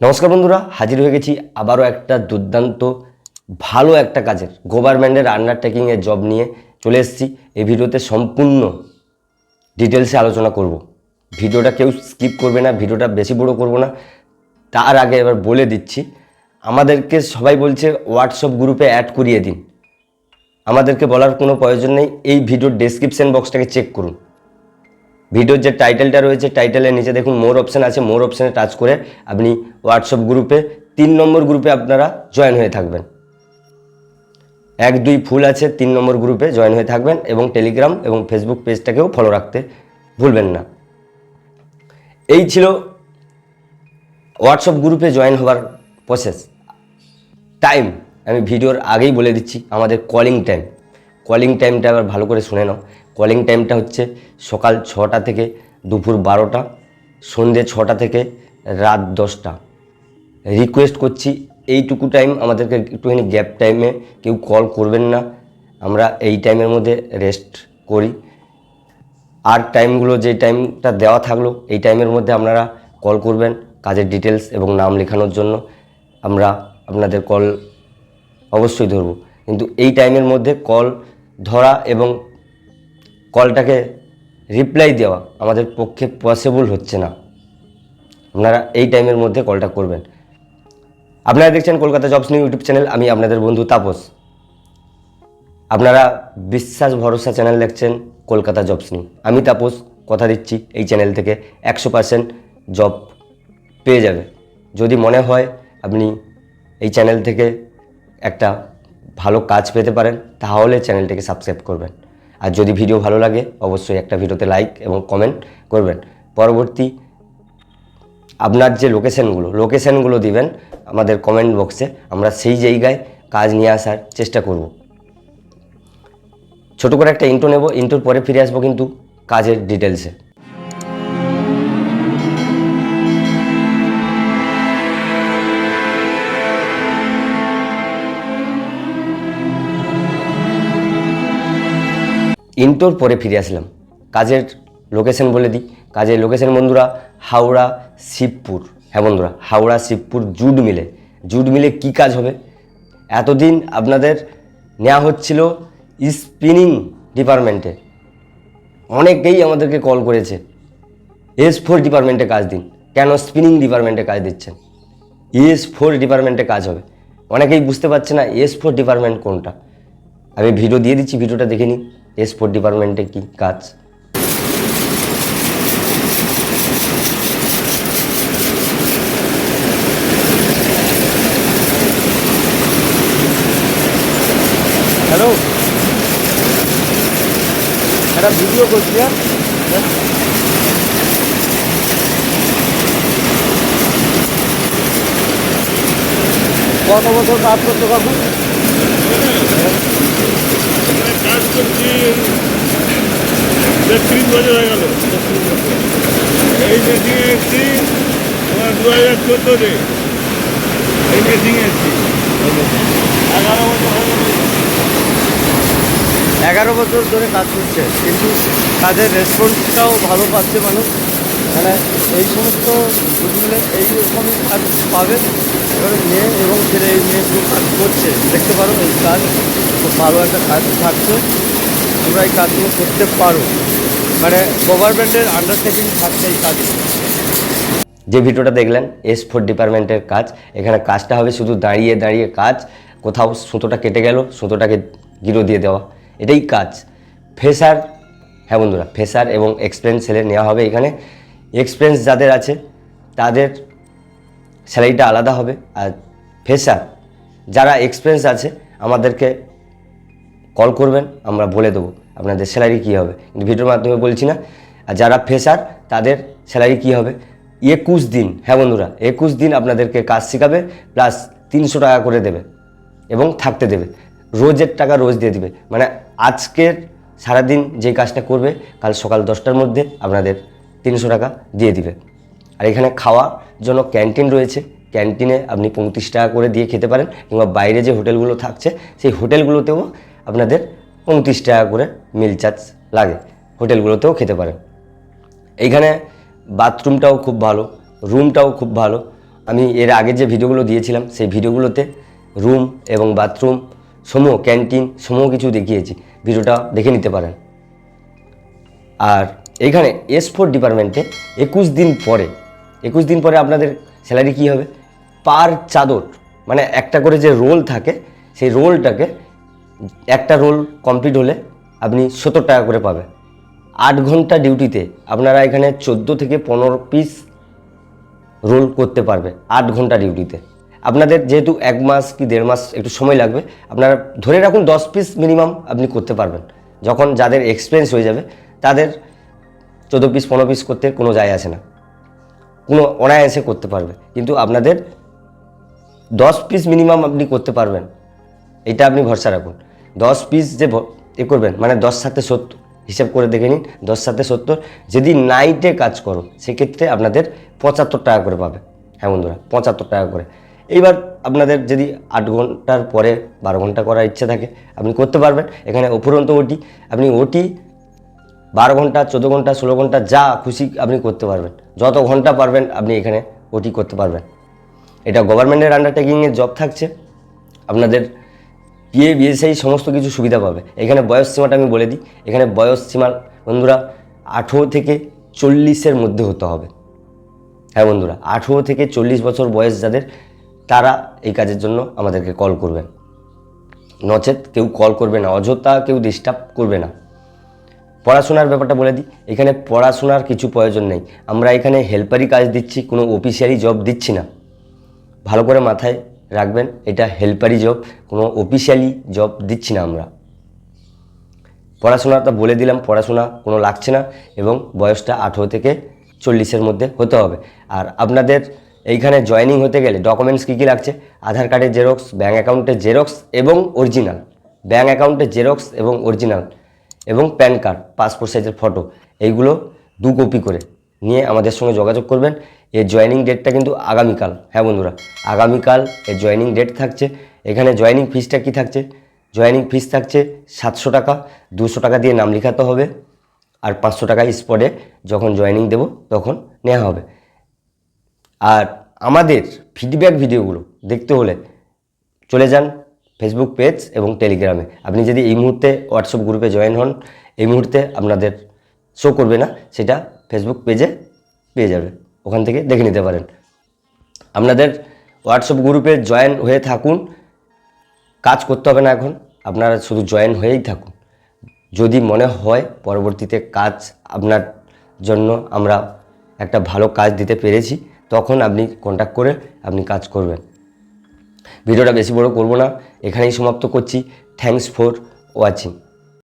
নমস্কার বন্ধুরা, হাজির হয়ে গেছি আবারও একটা দুর্দান্ত, ভালো একটা কাজের। গভর্নমেন্টের আন্ডারটেকিংয়ের জব নিয়ে চলে এসেছি। এই ভিডিওতে সম্পূর্ণ ডিটেলসে আলোচনা করব। ভিডিওটা কেউ স্কিপ করবে না, ভিডিওটা বেশি বড় করব না। তার আগে এবার বলে দিচ্ছি, আমাদেরকে সবাই বলছে হোয়াটসঅ্যাপ গ্রুপে অ্যাড করিয়ে দিন। আমাদেরকে বলার কোনো প্রয়োজন নেই। এই ভিডিওর ডেসক্রিপশন বক্সটাকে চেক করুন। ভিডিওর যে টাইটেলটা রয়েছে, টাইটেলের নিচে দেখুন মোর অপশান আছে মোর অপশানে টাচ করে আপনি হোয়াটসঅ্যাপ গ্রুপে তিন নম্বর গ্রুপে আপনারা জয়েন হয়ে থাকবেন। এক, দুই ফুল আছে, তিন নম্বর গ্রুপে জয়েন হয়ে থাকবেন এবং টেলিগ্রাম এবং ফেসবুক পেজটাকেও ফলো রাখতে ভুলবেন না। এই ছিল হোয়াটসঅ্যাপ গ্রুপে জয়েন হওয়ার প্রসেস টাইম আমি ভিডিওর আগেই বলে দিচ্ছি, আমাদের কলিং টাইম কলিং টাইমটা আবার ভালো করে শুনে নাও। কলিং টাইমটা হচ্ছে সকাল ছটা থেকে দুপুর বারোটা সন্ধে ছটা থেকে রাত দশটা। রিকোয়েস্ট করছি, এইটুকু টাইম আমাদেরকে একটুখানি গ্যাপ টাইমে কেউ কল করবেন না। আমরা এই টাইমের মধ্যে রেস্ট করি। আর টাইমগুলো যে টাইমটা দেওয়া থাকল, এই টাইমের মধ্যে আপনারা কল করবেন কাজের ডিটেলস এবং নাম লেখানোর জন্য। আমরা আপনাদের কল অবশ্যই ধরবো। কিন্তু এই টাইমের মধ্যে কল ধরা এবং কলটাকে রিপ্লাই দেওয়া আমাদের পক্ষে পসিবল হচ্ছে না। আপনারা এই টাইমের মধ্যে কলটা করবেন। আপনারা দেখছেন Kolkata jobs new YouTube channel আমি আপনাদের বন্ধু তাপস। আপনারা বিশ্বাস ভরসা চ্যানেল দেখছেন কলকাতা জবস নিউ আমি তাপস, কথা দিচ্ছি, এই চ্যানেল থেকে একশো পার্সেন্ট জব পেয়ে যাবে। যদি মনে হয় আপনি এই চ্যানেল থেকে একটা ভালো কাজ পেতে পারেন, তাহলে চ্যানেলটিকে সাবস্ক্রাইব করবেন। আর যদি ভিডিও ভালো লাগে, অবশ্যই একটা ভিডিওতে লাইক এবং কমেন্ট করবেন। পরবর্তী, আপনার যে লোকেশানগুলো লোকেশানগুলো দিবেন আমাদের কমেন্ট বক্সে আমরা সেই জায়গায় কাজ নিয়ে আসার চেষ্টা করব। ছোট করে একটা ইন্টো নেব ইন্টোর পরে ফিরে আসব কিন্তু কাজের ডিটেলসে ইন্টোর পরে ফিরে আসলাম। কাজের লোকেশন বলে দিই। কাজের লোকেশন বন্ধুরা, হাওড়া, শিবপুর। হ্যাঁ বন্ধুরা, হাওড়া, শিবপুর, জুট মিলে। জুট মিলে কী কাজ হবে? এতদিন আপনাদের নেওয়া হচ্ছিল স্পিনিং ডিপার্টমেন্টে অনেকেই আমাদেরকে কল করেছে এস ফোর ডিপার্টমেন্টে কাজ দিন। কেন স্পিনিং ডিপার্টমেন্টে কাজ দিচ্ছেন? এস ফোর ডিপার্টমেন্টে কাজ হবে। অনেকেই বুঝতে পারছে না এস ফোর ডিপার্টমেন্ট কোনটা। আমি ভিডিও দিয়ে দিচ্ছি ভিডিওটা দেখে নিন। ফোর ডিপার্টমেন্টে কী কাজ? হ্যালো একটা ভিডিও করছি হ্যাঁ? কত বছর কাজ করছ কাকু? কাজ করছি হয়ে গেল এই দু হাজার চোদ্দোতে এই এগারো বছর এগারো বছর ধরে কাজ করছে, কিন্তু কাজের রেসপন্সটাও ভালো পাচ্ছে মানুষ। মানে এই সমস্ত এই রকমই কাজ পাবে। এবারে মেয়ে এবং ছেলে এই মেয়েগুলো কাজ করছে। দেখতে পারো এই কাজ খুব ভালো একটা কাজ থাকছে। তোমরা এই কাজগুলো করতে পারো। মানে গভর্নমেন্টের আন্ডারটেকিং থাকছে এই কাজ। যে ভিডিওটা দেখলেন এস ফোর ডিপার্টমেন্টের কাজ, এখানে কাজটা হবে শুধু দাঁড়িয়ে দাঁড়িয়ে কাজ, কোথাও সুতোটা কেটে গেল, সুতোটাকে গিরো দিয়ে দেওয়া। এটাই কাজ। ফেসার হ্যাঁ বন্ধুরা, ফেসার এবং এক্সপিরিয়েন্স ছেলে নেওয়া হবে এখানে। এক্সপিরিয়েন্স যাদের আছে, তাদের স্যালারিটা আলাদা হবে। আর ফেসার যারা এক্সপিরিয়েন্স আছে, আমাদেরকে কল করবেন, আমরা বলে দেবো আপনাদের স্যালারি কী হবে। কিন্তু ভিডিওর মাধ্যমে বলছি না, আর যারা ফ্রেশার তাদের স্যালারি কী হবে? একুশ দিন হ্যাঁ বন্ধুরা, একুশ দিন আপনাদেরকে কাজ শেখাবে, প্লাস তিনশো টাকা করে দেবে এবং থাকতে দেবে। রোজের টাকা রোজ দিয়ে দিবে। মানে আজকের সারাদিন যে কাজটা করবে, কাল সকাল দশটার মধ্যে আপনাদের তিনশো টাকা দিয়ে দিবে। আর এখানে খাওয়ার জন্য ক্যান্টিন রয়েছে। ক্যান্টিনে আপনি পঁয়ত্রিশ টাকা করে দিয়ে খেতে পারেন কিংবা বাইরে যে হোটেলগুলো থাকছে, সেই হোটেলগুলোতেও আপনাদের পঁয়ত্রিশ টাকা করে মিল চার্জ লাগে। হোটেলগুলোতেও খেতে পারেন। এইখানে বাথরুমটাও খুব ভালো, রুমটাও খুব ভালো। আমি এর আগে যে ভিডিওগুলো দিয়েছিলাম, সেই ভিডিওগুলোতে রুম এবং বাথরুম সমূহ, ক্যান্টিন সমূহ কিছু দেখিয়েছি। ভিডিওটা দেখে নিতে পারেন। আর এইখানে এস ফোর ডিপার্টমেন্টে একুশ দিন পরে একুশ দিন পরে আপনাদের স্যালারি কী হবে? পার চাদর মানে একটা করে যে রোল থাকে, সেই রোলটাকে একটা রোল কমপ্লিট হলে আপনি সত্তর টাকা করে পাবেন। আট ঘণ্টা ডিউটিতে আপনারা এখানে চোদ্দ থেকে পনেরো পিস রোল করতে পারবে, আট ঘণ্টা ডিউটিতে আপনাদের যেহেতু এক মাস কি দেড় মাস একটু সময় লাগবে, আপনারা ধরে রাখুন দশ পিস মিনিমাম আপনি করতে পারবেন। যখন যাদের এক্সপিরিয়েন্স হয়ে যাবে, তাদের চোদ্দ পিস পনেরো পিস করতে কোনো যায় আসে না। কোনো অনায়াসে করতে পারবে। কিন্তু আপনাদের দশ পিস মিনিমাম আপনি করতে পারবেন। এটা আপনি ভরসা রাখুন। দশ পিস যে এ করবেন মানে দশ সাথে সত্তর, হিসাব করে দেখে নিন, দশ সাথে সত্তর। যদি নাইটে কাজ করো, সেক্ষেত্রে আপনাদের পঁচাত্তর টাকা করে পাবে। হ্যাঁ বন্ধুরা, পঁচাত্তর টাকা করে। এইবার আপনাদের যদি আট ঘণ্টার পরে বারো ঘণ্টা করার ইচ্ছা থাকে, আপনি করতে পারবেন। এখানে উপরন্ত ওটি, আপনি ওটি বারো ঘণ্টা, চোদ্দ ঘণ্টা, ষোলো ঘণ্টা যা খুশি আপনি করতে পারবেন। যত ঘণ্টা পারবেন আপনি এখানে ওটি করতে পারবেন। এটা গভর্নমেন্টের আন্ডারটেকিংয়ের জব থাকছে। আপনাদের পিএ বিএসআই সমস্ত কিছু সুবিধা পাবে। এখানে বয়স সীমাটা আমি বলে দিই। এখানে বয়স সীমা বন্ধুরা আঠেরো থেকে চল্লিশের মধ্যে হতে হবে। হ্যাঁ বন্ধুরা, আঠেরো থেকে চল্লিশ বছর বয়স যাদের, তারা এই কাজের জন্য আমাদেরকে কল করবেন। নচেত কেউ কল করবে না, অযথা কেউ ডিস্টার্ব করবে না। পড়াশোনার ব্যাপারটা বলে দিই। এখানে পড়াশোনার কিছু প্রয়োজন নেই। আমরা এখানে হেল্পারি কাজ দিচ্ছি, কোনো অফিসিয়ালি জব দিচ্ছি না। ভালো করে মাথায় রাখবেন, এটা হেল্পারি জব কোনো অফিসিয়ালি জব দিচ্ছি না আমরা। পড়াশোনাটা বলে দিলাম, পড়াশোনা কোনো লাগছে না এবং বয়সটা আঠেরো থেকে চল্লিশের মধ্যে হতে হবে। আর আপনাদের এইখানে জয়েনিং হতে গেলে ডকুমেন্টস কী কী লাগছে? আধার কার্ডের জেরক্স ব্যাঙ্ক অ্যাকাউন্টের জেরক্স এবং অরিজিনাল ব্যাঙ্ক অ্যাকাউন্টের জেরক্স এবং অরিজিনাল এবং প্যান কার্ড পাসপোর্ট সাইজের ফটো এইগুলো দু কপি করে নিয়ে আমাদের সঙ্গে যোগাযোগ করবেন। এর জয়েনিং ডেটটা কিন্তু আগামীকাল হ্যাঁ বন্ধুরা? আগামীকাল এর জয়েনিং ডেট থাকছে। এখানে জয়েনিং ফিসটা কি থাকছে? জয়েনিং ফিস থাকছে সাতশো টাকা, দুশো টাকা দিয়ে নাম লেখাতে হবে আর পাঁচশো টাকা স্পটে যখন জয়েনিং দেব তখন নেওয়া হবে। আর আমাদের ফিডব্যাক ভিডিওগুলো দেখতে হলে চলে যান ফেসবুক পেজ এবং টেলিগ্রামে আপনি যদি এই মুহূর্তে হোয়াটসঅ্যাপ গ্রুপে জয়েন হন, এই মুহূর্তে আপনাদের শো করবে না, সেটা ফেসবুক পেজে পেয়ে যাবে। ওখান থেকে দেখে নিতে পারেন। আপনাদের হোয়াটসঅ্যাপ গ্রুপে জয়েন হয়ে থাকুন। কাজ করতে হবে না এখন, আপনারা শুধু জয়েন হয়েই থাকুন। যদি মনে হয় পরবর্তীতে কাজ আপনার জন্য আমরা একটা ভালো কাজ দিতে পেরেছি, তখন আপনি কন্ট্যাক্ট করে আপনি কাজ করবেন। ভিডিওটা বেশি বড় করব না। এখানেই সমাপ্ত করছি। Thanks for watching